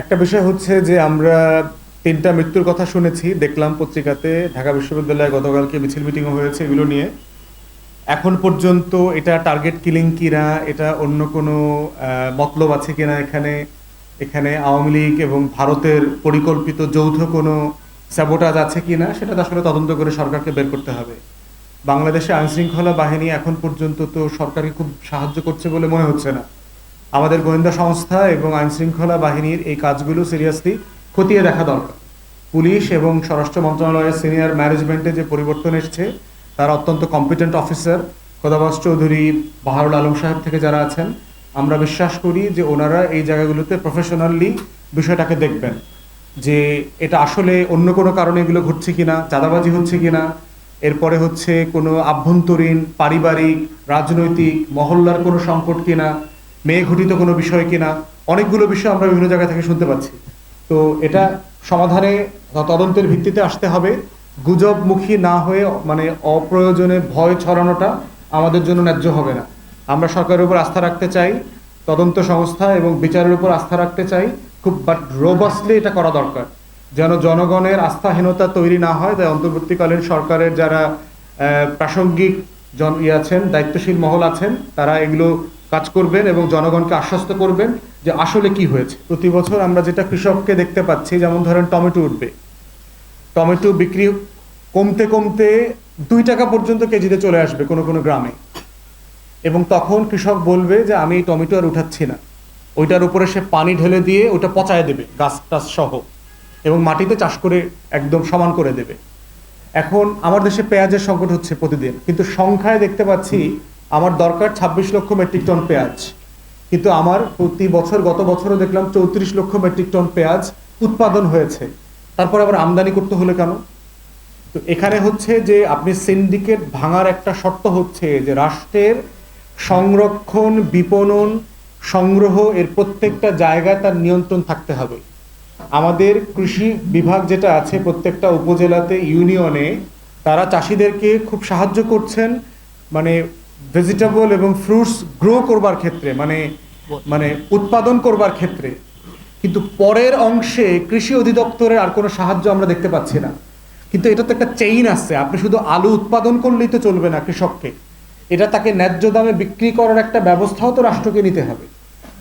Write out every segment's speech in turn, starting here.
একটা বিষয় হচ্ছে যে আমরা তিনটা মৃত্যুর কথা শুনেছি, দেখলাম পত্রিকাতে, ঢাকা বিশ্ববিদ্যালয়ে গতকালকে মিছিল মিটিংও হয়েছে এগুলো নিয়ে। এখন পর্যন্ত এটা টার্গেট কিলিং কিনা এটা অন্য কোনো মতলব আছে কিনা এখানে? এখানে আওয়ামী লীগ এবং ভারতের পরিকল্পিত যৌথ কোনো স্যাবোটাজ আছে কিনা, সেটা আসলে তদন্ত করে সরকারকে বের করতে হবে। বাংলাদেশে আইনশৃঙ্খলা বাহিনী এখন পর্যন্ত তো সরকারকে খুব সাহায্য করছে বলে মনে হচ্ছে না। আমাদের গোয়েন্দা সংস্থা এবং আইনশৃঙ্খলা বাহিনীর এই কাজগুলো সিরিয়াসলি খতিয়ে দেখা দরকার। পুলিশ এবং স্বরাষ্ট্র মন্ত্রণালয়ের সিনিয়র ম্যানেজমেন্টে যে পরিবর্তন এসছে, তারা অত্যন্ত কম্পিটেন্ট অফিসার খোদাবাস চৌধুরী বাহারুল আলম সাহেব থেকে যারা আছেন, আমরা বিশ্বাস করি যে ওনারা এই জায়গাগুলোতে প্রফেশনালি বিষয়টাকে দেখবেন যে এটা আসলে অন্য কোনো কারণে এগুলো ঘটছে কিনা, চাঁদাবাজি হচ্ছে কিনা, এরপরে হচ্ছে কোনো আভ্যন্তরীণ, পারিবারিক, রাজনৈতিক, মহল্লার কোনো সংকট কিনা মেয়ে ঘটিত কোনো বিষয় কিনা, অনেকগুলো বিষয় আমরা বিভিন্ন জায়গা থেকে শুনতে পাচ্ছি। তো এটা সমাধানে তদন্তের ভিত্তিতে আসতে হবে। গুজবমুখী না হয়ে মানে অপ্রয়োজনে ভয় ছড়ানোটা আমাদের জন্য ন্যায্য হবে না। আমরা সরকারের উপর আস্থা রাখতে চাই, তদন্ত সংস্থা এবং বিচারের উপর আস্থা রাখতে চাই, খুব বাট রোবাসলি এটা করা দরকার। যেন জনগণের আস্থাহীনতা তৈরি না হয়, তাই অন্তর্বর্তীকালীন সরকারের যারা প্রাসঙ্গিক জন ইয়ে আছেন, দায়িত্বশীল মহল আছেন, তারা এগুলো কাজ করবেন এবং জনগণকে আশ্বস্ত করবেন যে আসলে কি হয়েছে। প্রতি বছর আমরা যেটা কৃষককে দেখতে পাচ্ছি, যেমন ধরেন টমেটো উঠবে। টমেটো বিক্রি কমতে কমতে দুই টাকা পর্যন্ত কেজিতে চলে আসবে কোনো কোনো গ্রামে। এবং তখন কৃষক বলবে যে, আমি এই টমেটো আর উঠাচ্ছি না। ওইটার উপরে সে পানি ঢেলে দিয়ে ওটা পচায় দেবে, গাছ টাছ সহ। এবং মাটিতে চাষ করে একদম সমান করে দেবে। এখন আমার দেশে পেঁয়াজের সংকট হচ্ছে প্রতিদিন। কিন্তু সংখ্যায় দেখতে পাচ্ছি আমার দরকার ছাব্বিশ লক্ষ মেট্রিক টন পেঁয়াজ। কিন্তু আমার প্রতি বছর, গত বছরও দেখলাম চৌত্রিশ লক্ষ মেট্রিক টন পেঁয়াজ উৎপাদন হয়েছে। তারপর আবার আমদানি করতে হলো কেন? তো এখানে হচ্ছে যে আপনি সিন্ডিকেট ভাঙার একটা শর্ত হচ্ছে যে রাষ্ট্রের সংরক্ষণ, বিপণন, সংগ্রহ এর প্রত্যেকটা জায়গায় তার নিয়ন্ত্রণ থাকতে হবে। আমাদের কৃষি বিভাগ যেটা আছে প্রত্যেকটা উপজেলাতে, ইউনিয়নে তারা চাষিদেরকে খুব সাহায্য করছেন। মানে ভেজিটেবল এবং ফ্রুটস গ্রো করবার ক্ষেত্রে মানে মানে উৎপাদন করবার ক্ষেত্রে, কিন্তু পরের অংশে কৃষি অধিদপ্তরের আর কোনো সাহায্য আমরা দেখতে পাচ্ছি না। কিন্তু এটা তো একটা চেইন আছে, আপনি শুধু আলু উৎপাদন করলেই তো চলবে না কৃষককে। এটা তাকে ন্যায্য দামে বিক্রি করার একটা ব্যবস্থাও তো রাষ্ট্রকে নিতে হবে।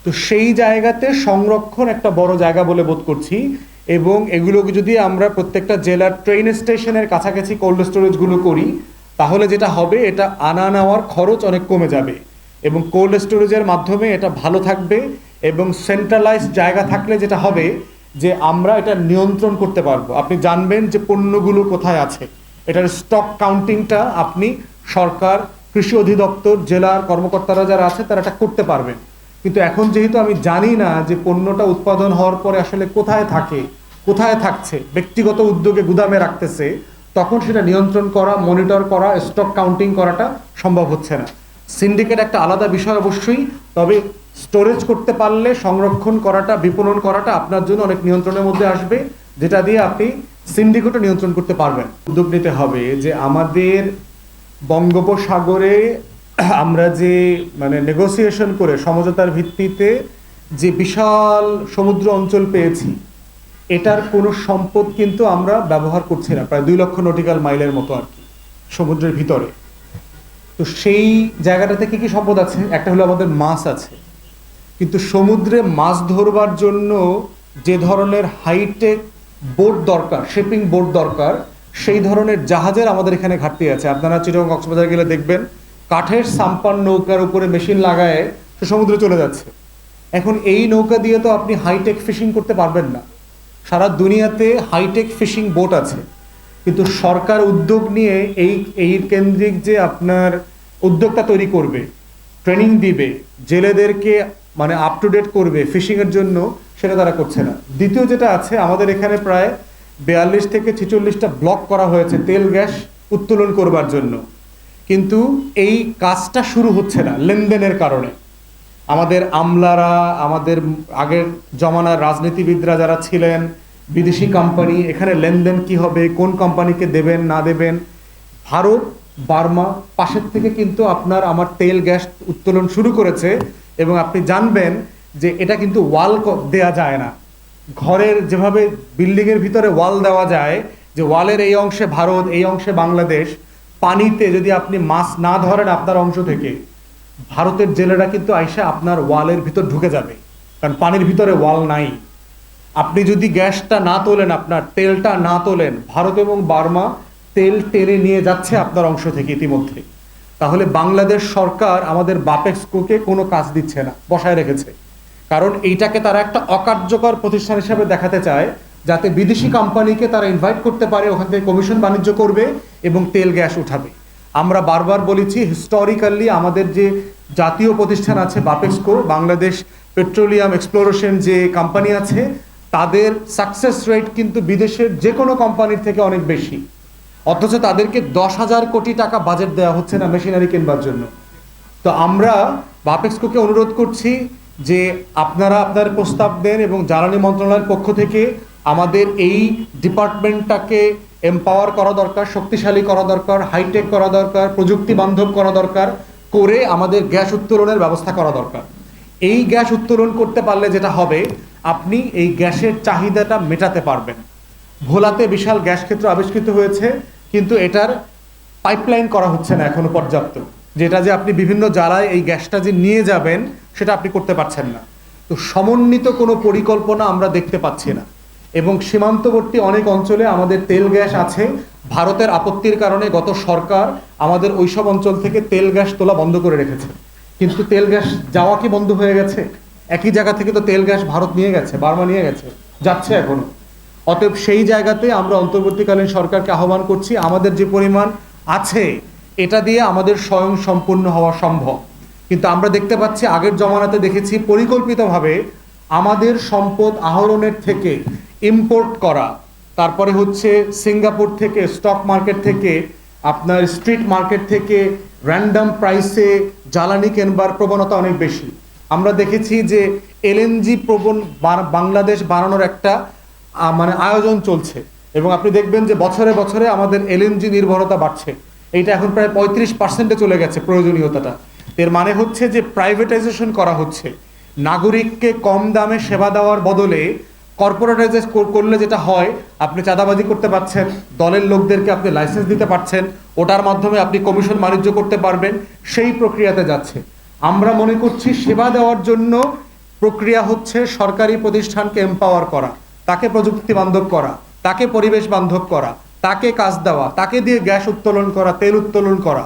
তো সেই জায়গাতে সংরক্ষণ একটা বড় জায়গা বলে বোধ করছি এবং এগুলোকে যদি আমরা প্রত্যেকটা জেলার ট্রেন স্টেশনের কাছাকাছি কোল্ড স্টোরেজগুলো করি তাহলে যেটা হবে, এটা আনা নেওয়ার খরচ অনেক কমে যাবে এবং কোল্ড স্টোরেজের মাধ্যমে এটা ভালো থাকবে এবং সেন্ট্রালাইজ জায়গা থাকলে যেটা হবে যে আমরা এটা নিয়ন্ত্রণ করতে পারব। আপনি জানবেন যে পণ্যগুলো কোথায় আছে। এটার স্টক কাউন্টিংটা আপনি সরকার, কৃষি অধিদপ্তর, জেলার কর্মকর্তারা যারা আছে, তারা এটা করতে পারবেন। কিন্তু এখন যেহেতু আমি জানি না যে পণ্যটা উৎপাদন হওয়ার পরে আসলে কোথায় থাকে, কোথায় থাকছে, ব্যক্তিগত উদ্যোগে গুদামে রাখতেছে তখন সেটা নিয়ন্ত্রণ করা মনিটর করা স্টক কাউন্টিং করাটা সম্ভব হচ্ছে না। সিন্ডিকেট একটা আলাদা বিষয় অবশ্যই, তবে স্টোরেজ করতে পারলে সংরক্ষণ করাটা, বিপণন করাটা আপনার জন্য অনেক নিয়ন্ত্রণের মধ্যে আসবে, যেটা দিয়ে আপনি সিন্ডিকেটও নিয়ন্ত্রণ করতে পারবেন। উদ্যোগ নিতে হবে যে আমাদের বঙ্গোপসাগরে আমরা যে মানে নেগোসিয়েশন করে সমঝোতার ভিত্তিতে যে বিশাল সমুদ্র অঞ্চল পেয়েছি এটার কোনো সম্পদ কিন্তু আমরা ব্যবহার করছি না, প্রায় দুই লক্ষ নটিক্যাল মাইলের মতো আর কি, সমুদ্রের ভিতরে। তো সেই জায়গাটা থেকে কি সম্পদ আছে? একটা হলো আমাদের মাছ আছে। কিন্তু সমুদ্রে মাছ ধরবার জন্য যে ধরনের হাইটেক বোট দরকার শিপিং বোট দরকার, সেই ধরনের জাহাজের আমাদের এখানে ঘাটতি আছে। আপনারা চিরং কক্সবাজার গেলে দেখবেন, কাঠের সাম্পান নৌকার উপরে মেশিন লাগায় সে সমুদ্রে চলে যাচ্ছে। এখন এই নৌকা দিয়ে তো আপনি হাইটেক ফিশিং করতে পারবেন না। সারা দুনিয়াতে হাইটেক ফিশিং বোট আছে। কিন্তু সরকার উদ্যোগ নিয়ে এই এই কেন্দ্রিক যে আপনার উদ্যোগটা তৈরি করবে ট্রেনিং দিবে, জেলেদেরকে মানে আপ টু ডেট করবে ফিশিংয়ের জন্য, সেটা তারা করছে না। দ্বিতীয় যেটা আছে, আমাদের এখানে প্রায় বিয়াল্লিশ থেকে ছেচল্লিশটা ব্লক করা হয়েছে তেল গ্যাস উত্তোলন করবার জন্য। কিন্তু এই কাজটা শুরু হচ্ছে না লেনদেনের কারণে। আমাদের আমলারা, আমাদের আগের জমানার রাজনীতিবিদরা যারা ছিলেন বিদেশি কোম্পানি এখানে লেনদেন কি হবে, কোন কোম্পানিকে দেবেন, না দেবেন? ভারত, বার্মা, পাশের থেকে কিন্তু আপনার আমার তেল, গ্যাস উত্তোলন শুরু করেছে এবং আপনি জানবেন যে এটা কিন্তু ওয়াল দেয়া যায় না। ঘরের যেভাবে বিল্ডিংয়ের ভিতরে ওয়াল দেওয়া যায়, যে ওয়ালের এই অংশে ভারত, এই অংশে বাংলাদেশ, পানিতে যদি আপনি মাছ না ধরেন আপনার অংশ থেকে, ভারতের জেলেরা কিন্তু আইসা আপনার ওয়ালের ভিতর ঢুকে যাবে। কারণ পানির ভিতরে ওয়াল নাই। আপনি যদি গ্যাসটা না তোলেন, আপনার তেলটা না তোলেন, ভারত এবং বার্মা তেল টেনে নিয়ে যাচ্ছে আপনার অংশ থেকে ইতিমধ্যে। তাহলে বাংলাদেশ সরকার আমাদের বাপেক্সকোকে কোনো কাজ দিচ্ছে না, বসায় রেখেছে। কারণ এইটাকে তারা একটা অকার্যকর প্রতিষ্ঠান হিসাবে দেখাতে চায়, যাতে বিদেশি কোম্পানিকে তারা ইনভাইট করতে পারে, ওখান থেকে কমিশন বাণিজ্য করবে এবং তেল, গ্যাস উঠাবে। আমরা বারবার বলেছি হিস্টোরিক্যালি আমাদের যে জাতীয় প্রতিষ্ঠান আছে বাপেক্সকো বাংলাদেশ পেট্রোলিয়াম এক্সপ্লোরেশন যে কোম্পানি আছে তাদের সাকসেস রেট কিন্তু বিদেশের যে কোনো কোম্পানির থেকে অনেক বেশি। অথচ তাদেরকে দশ হাজার কোটি টাকা বাজেট দেওয়া হচ্ছে না মেশিনারি কিনবার জন্য। তো আমরা বাপেক্সকোকে অনুরোধ করছি যে আপনারা আপনার প্রস্তাব দেন এবং জ্বালানি মন্ত্রণালয়ের পক্ষ থেকে আমাদের এই ডিপার্টমেন্টটাকে এম্পাওয়ার করা দরকার, শক্তিশালী করা দরকার হাইটেক করা দরকার প্রযুক্তি বান্ধব করা দরকার, করে আমাদের গ্যাস উত্তোলনের ব্যবস্থা করা দরকার। এই গ্যাস উত্তোলন করতে পারলে যেটা হবে আপনি এই গ্যাসের চাহিদাটা মেটাতে পারবেন। ভোলাতে বিশাল গ্যাস ক্ষেত্র আবিষ্কৃত হয়েছে, কিন্তু এটার পাইপলাইন করা হচ্ছে না এখনও পর্যাপ্ত। যেটা যে আপনি বিভিন্ন জ্বালায় এই গ্যাসটা যে নিয়ে যাবেন, সেটা আপনি করতে পারছেন না। তো সমন্বিত কোনো পরিকল্পনা আমরা দেখতে পাচ্ছি না। এবং সীমান্তবর্তী অনেক অঞ্চলে আমাদের তেল গ্যাস আছে। ভারতের আপত্তির কারণে গত সরকার আমাদের ওইসব অঞ্চল থেকে তেল গ্যাস তোলা বন্ধ করে রেখেছে। কিন্তু তেল গ্যাস যাওয়া কি বন্ধ হয়ে গেছে? একই জায়গা থেকে তো তেল, গ্যাস ভারত নিয়ে গেছে, বার্মা নিয়ে গেছে, যাচ্ছে এখনও। অতএব সেই জায়গাতে আমরা অন্তর্বর্তীকালীন সরকারকে আহ্বান করছি, আমাদের যে পরিমাণ আছে, এটা দিয়ে আমাদের স্বয়ং সম্পূর্ণ হওয়া সম্ভব। কিন্তু আমরা দেখতে পাচ্ছি, আগের জমানাতে দেখেছি, পরিকল্পিতভাবে আমাদের সম্পদ আহরণের থেকে ইম্পোর্ট করা, তারপরে হচ্ছে সিঙ্গাপুর থেকে স্টক মার্কেট থেকে, আপনার স্ট্রিট মার্কেট থেকে র্যান্ডাম প্রাইসে জ্বালানি কেনবার প্রবণতা অনেক বেশি। আমরা দেখেছি যে এলএনজি প্রবণ বাংলাদেশ বানানোর একটা মানে আয়োজন চলছে। এবং আপনি দেখবেন যে বছরে বছরে আমাদের এলএনজি নির্ভরতা বাড়ছে। এইটা এখন প্রায় পঁয়ত্রিশ পার্সেন্টে চলে গেছে প্রয়োজনীয়তাটা। এর মানে হচ্ছে যে প্রাইভেটাইজেশন করা হচ্ছে। নাগরিককে কম দামে সেবা দেওয়ার বদলে কর্পোরেটাইজেস করলে যেটা হয়, আপনি চাঁদাবাজি করতে পারছেন, দলের লোকদেরকে আপনি লাইসেন্স দিতে পারছেন, ওটার মাধ্যমে আপনি কমিশন বাণিজ্য করতে পারবেন, সেই প্রক্রিয়াতে যাচ্ছে। আমরা মনে করছি সেবা দেওয়ার জন্য প্রক্রিয়া হচ্ছে সরকারি প্রতিষ্ঠানকে এম্পাওয়ার করা, তাকে প্রযুক্তি বান্ধব করা, তাকে পরিবেশ বান্ধব করা, তাকে কাজ দেওয়া, তাকে দিয়ে গ্যাস উত্তোলন করা, তেল উত্তোলন করা।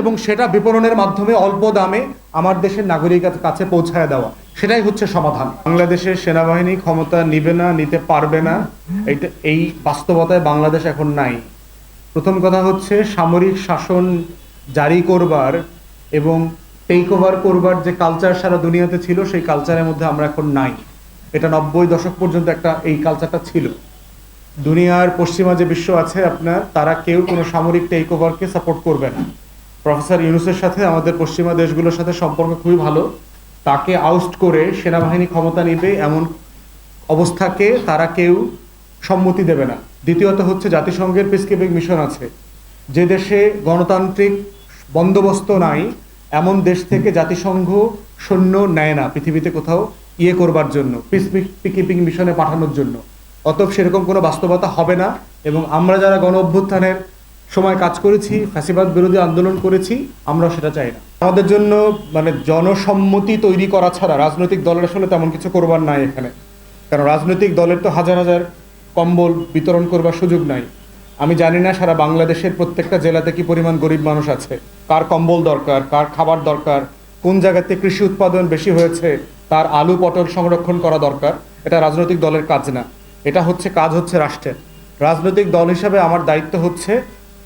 এবং সেটা বিপণনের মাধ্যমে অল্প দামে আমার দেশের নাগরিকের কাছে পৌঁছায় দেওয়া। সেটাই হচ্ছে সমাধান। বাংলাদেশের সেনাবাহিনী ক্ষমতা নিবে না, নিতে পারবে না। এইটা এই বাস্তবতায় বাংলাদেশ এখন নাই। প্রথম কথা হচ্ছে সামরিক শাসন জারি করবার এবং টেক ওভার করবার যে কালচার সারা দুনিয়াতে ছিল, সেই কালচারের মধ্যে আমরা এখন নাই। এটা নব্বই দশক পর্যন্ত একটা এই কালচারটা ছিল। দুনিয়ার পশ্চিমা যে বিশ্ব আছে আপনার, তারা কেউ কোনো সামরিক টেক ওভারকে সাপোর্ট করবে না। প্রফেসর ইউনুসের সাথে আমাদের পশ্চিমা দেশগুলোর সাথে সম্পর্ক খুবই ভালো। তাকে আউস্ট করে সেনাবাহিনী ক্ষমতা নিবে এমন অবস্থাকে তারা কেউ সম্মতি দেবে না। দ্বিতীয়ত হচ্ছে জাতিসংঘের পিসকিপিং মিশন আছে। যে দেশে গণতান্ত্রিক বন্দোবস্ত নাই এমন দেশ থেকে জাতিসংঘ, সৈন্য নেয় না পৃথিবীতে কোথাও ইয়ে করবার জন্য পিস কিপিং মিশনে পাঠানোর জন্য। অতএব সেরকম কোনো বাস্তবতা হবে না এবং আমরা যারা গণ অভ্যুত্থানের সময় কাজ করেছি, ফ্যাসিবাদ বিরোধী আন্দোলন করেছি আমরা সেটা চাই না। আমাদের জন্য মানে জনসম্মতি তৈরি করা ছাড়া রাজনৈতিক দলের আসলে তেমন কিছু করবার নাই এখানে। কারণ রাজনৈতিক দলের তো হাজার হাজার কম্বল বিতরণ করবার সুযোগ নাই। আমি জানি না সারা বাংলাদেশের প্রত্যেকটা জেলাতে কি পরিমাণ গরিব মানুষ আছে। কার কম্বল দরকার, কার খাবার দরকার, কোন জায়গাতে কৃষি উৎপাদন বেশি হয়েছে, তার আলু, পটল সংরক্ষণ করা দরকার, এটা রাজনৈতিক দলের কাজ না। এটা হচ্ছে, কাজ হচ্ছে রাষ্ট্রের। রাজনৈতিক দল হিসাবে আমার দায়িত্ব হচ্ছে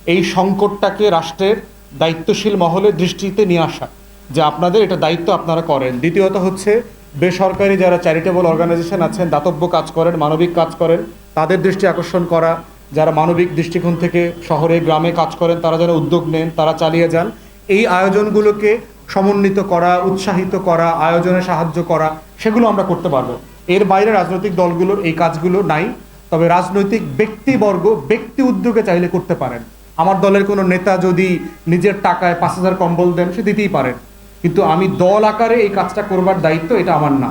এই সংকটটাকে রাষ্ট্রের দায়িত্বশীল মহলের দৃষ্টিতে নিয়ে আসা। যে আপনাদের এটা দায়িত্ব আপনারা করেন। দ্বিতীয়ত হচ্ছে, বেসরকারি যারা চ্যারিটেবল অর্গানাইজেশন আছেন, দাতব্য কাজ করেন, মানবিক কাজ করেন, তাদের দৃষ্টি আকর্ষণ করা যারা মানবিক দৃষ্টিকোণ থেকে শহরে, গ্রামে কাজ করেন, তারা যেন উদ্যোগ নেন, তারা চালিয়ে যান। এই আয়োজনগুলোকে সমন্বিত করা, উৎসাহিত করা, আয়োজনে সাহায্য করা, সেগুলো আমরা করতে পারব। এর বাইরে রাজনৈতিক দলগুলোর এই কাজগুলো নাই, তবে রাজনৈতিক ব্যক্তিবর্গ, ব্যক্তি উদ্যোগে চাইলে করতে পারেন। আমার দলের কোনো নেতা যদি নিজের টাকায় পাঁচ হাজার কম্বল দেন, সে দিতেই পারেন। কিন্তু আমি দল আকারে এই কাজটা করবার দায়িত্ব এটা আমার না।